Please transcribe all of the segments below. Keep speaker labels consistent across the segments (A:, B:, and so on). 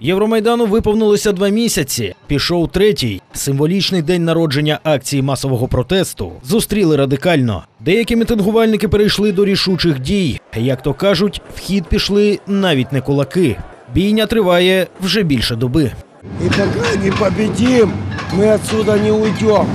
A: Євромайдану виповнилося два місяці. Пішов третій символічний день народження акції масового протесту. Зустріли радикально. Деякі мітингувальники перейшли до рішучих дій. Як то кажуть, в хід пішли навіть не кулаки. Бійня триває вже більше доби.
B: И пока не победим, мы отсюда не уйдем.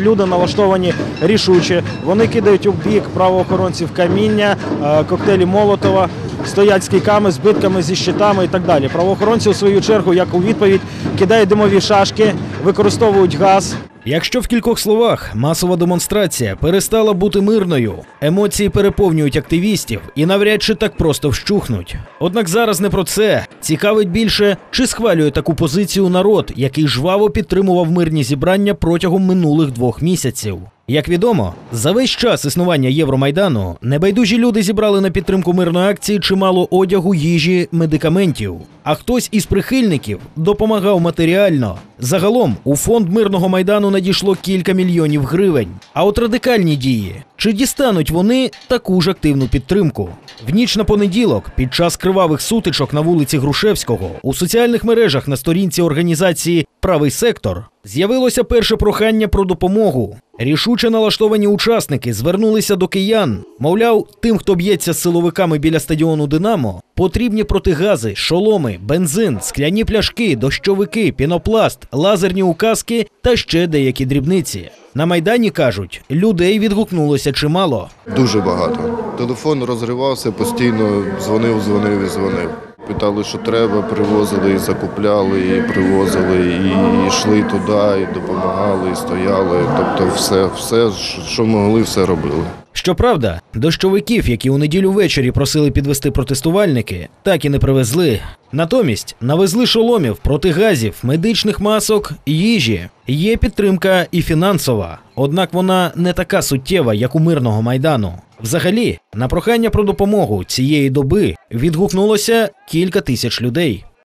A: Люди налаштовані рішуче. Вони кидають у бік правоохоронців каміння, е, коктейлі Молотова, стоять з кійками, збитками зі щитами і так далі. Правоохоронці у свою чергу, як у відповідь, кидають димові шашки, використовують газ. Якщо в кількох словах масова демонстрація перестала бути мирною, емоції переповнюють активістів і навряд чи так просто вщухнуть. Однак зараз не про це цікавить більше, чи схвалює таку позицію народ, який жваво підтримував мирні зібрання протягом минулих двох місяців. Як відомо, за весь час існування Євромайдану небайдужі люди зібрали на підтримку мирної акції чимало одягу, їжі, медикаментів. А хтось із прихильників допомагав матеріально. Загалом у фонд мирного майдану надійшло кілька мільйонів гривень. А от радикальні дії чи дістануть вони таку ж активну підтримку? В ніч на понеділок, під час кривавих сутичок на вулиці Грушевського, у соціальних мережах на сторінці організації Правий сектор з'явилося перше прохання про допомогу. Рішуче налаштовані учасники звернулися до киян. Мовляв, тим, хто б'ється з силовиками біля стадіону Динамо, потрібні протигази, шоломи, бензин, скляні пляшки, дощовики, пінопласт, лазерні указки та ще деякі дрібниці. На майдані кажуть, людей відгукнулося чимало.
C: Дуже багато. Телефон розривався, постійно дзвонив, дзвонив і дзвонив. Питали, що треба, привозили, і закупляли, і привозили, і йшли туди, і допомагали, і стояли. Тобто, все, все, що могли, все робили.
A: Щоправда, дощовиків, які у неділю ввечері просили підвести протестувальники, так і не привезли. Натомість навезли шоломів, протигазів, медичних масок, їжі. Є підтримка і фінансова, однак вона не така суттєва, як у мирного майдану. Взагалі, на прохання про допомогу цієї доби відгукнулося кілька тисяч людей.